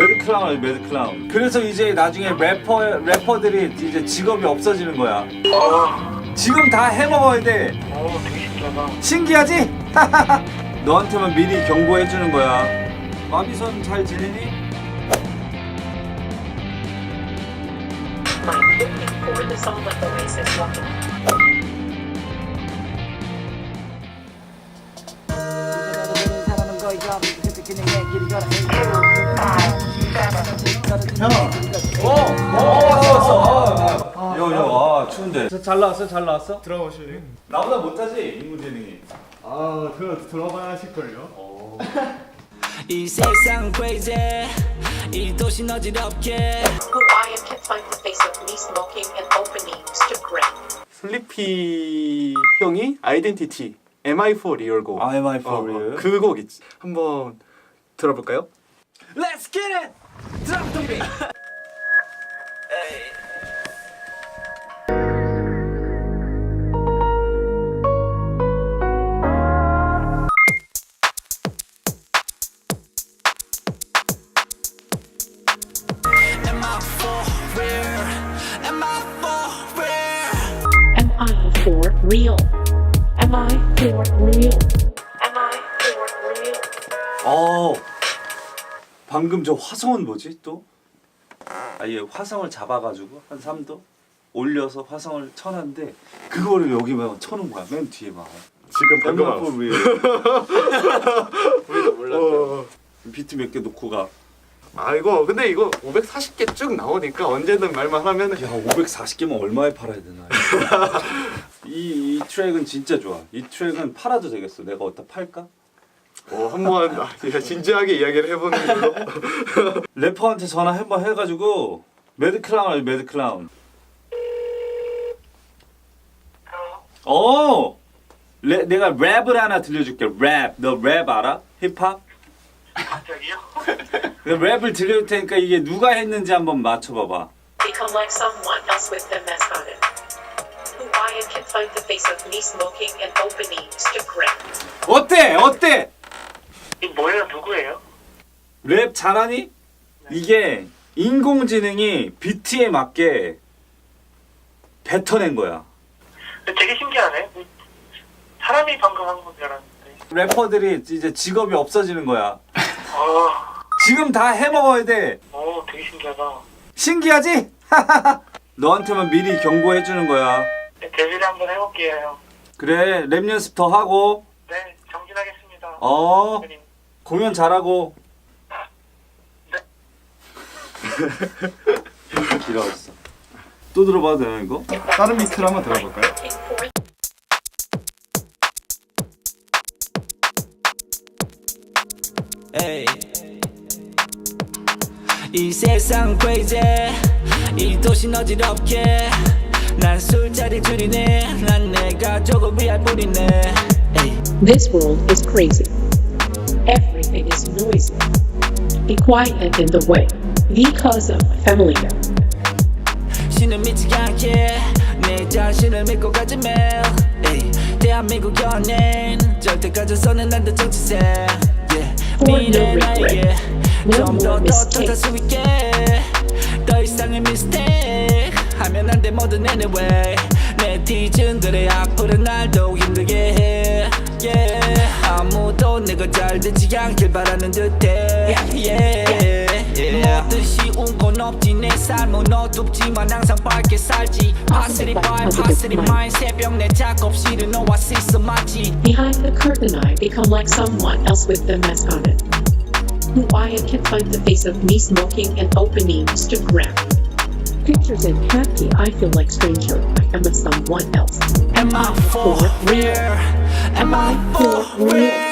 매드 클라운 매드 클라운. 그래서 이제 나중에 래퍼 래퍼들이 이제 직업이 없어지는 거야. 어, 지금 다 해먹어야 돼. 어, 되게. 신기하지? 너한테만 미리 경고해 주는 거야. 마미선 잘 지내니? My looking for the song with Oasis walking. 어, 어 왔어 왔어. 아, 여, 여, 아 추운데. 잘 나왔어, 잘 나왔어? 들어보실래요? 나보다 못하지 인문재능이. 아, 그거 들어봐야 하실걸요? 이 세상 crazy 이 도시 어지럽게 Who I am can't find the face of me smoking and opening Instagram. 슬리피 형이 아이덴티티 MI4 리얼곡 I'm I for 어, real. 그곡 있지 한번 들어볼까요? Let's get it! For real? Am I for real? Am I for real? Am I for real? 방금 저 화성은 뭐지 또? 아예 화성을 잡아가지고 한 3도 올려서 화성을 쳐놨는데 그거를 여기만 쳐놓은 거야 맨 뒤에 막. 지금 방금 알았어. 우리도 몰랐어. 비트 몇 개 놓고 가. 아 이거 근데 이거 540개 쭉 나오니까 언제든 말만 하면은 야 540개면 얼마에 팔아야 되나? 이, 이 트랙은 진짜 좋아. 이 트랙은 팔아도 되겠어. 내가 어디다 팔까? 어, 한번 아, 진지하게 이야기를 해보는 걸로 래퍼한테 전화 한번 해가지고 매드 클라운 매드 클라운. 어, 레, 내가 랩을 하나 들려줄게. 랩, 너 랩 알아? 힙합? 갑자기요? 그 랩을 들려줄 테니까 이게 누가 했는지 한번 맞춰봐봐. Become like someone else with them as on it. Who I am can't find the face of me smoking and opening Instagram. 어때? 어때? 누구예요? 랩 잘하니? 이게 인공지능이 비트에 맞게 뱉어낸 거야. 근데 되게 신기하네. 사람이 방금 한 건 줄 알았는데. 래퍼들이 이제 직업이 없어지는 거야. 어, 지금 다 해먹어야 돼. 어, 되게 신기하다. 신기하지? 너한테만 미리 경고해 주는 거야. 네, 데뷔를 한번 해볼게요. 그래, 랩 연습 더 하고, 네, 정진하겠습니다. 어, 대표님. 공연 잘하고. 네. 길어졌어. 또 들어봐도 되나 이거? 다른 비트를 한번 들어볼까요? 에이. 이 세상 crazy 이 도시 어지럽게 난 술자리 줄이네 난 내 가족을 위할 뿐이네 에이. This world is crazy. Is noisy. Be quiet in the way because of familiar. 신을 믿지 않게 내 자신을 믿고 가지 매일 에이. 대한민국 연예인 절대 가져서는 안돼 정치세 yeah. For no 미래 regret. 나에게 No 좀더 more 더 mistake. 수 있게 더 이상의 미스테이크 하면 안돼 뭐든 anyway 네티즌들의 악플은 날도 힘들게 해 yeah. 아무도 내가 잘 되지 않길 바라는 듯해 yeah. yeah. 뭐든 쉬운 건 없지 내 삶은 어둡지만 항상 밝게 살지 파스리 발 파스리 마인 새벽 내 작업실은 오아시스 맞지 Behind the curtain, I become like someone else with them as on it. Who I am can't find the face of me smoking and opening Instagram. Pictures and happy, I feel like stranger. I am a someone else. Am I for real? Am I for real?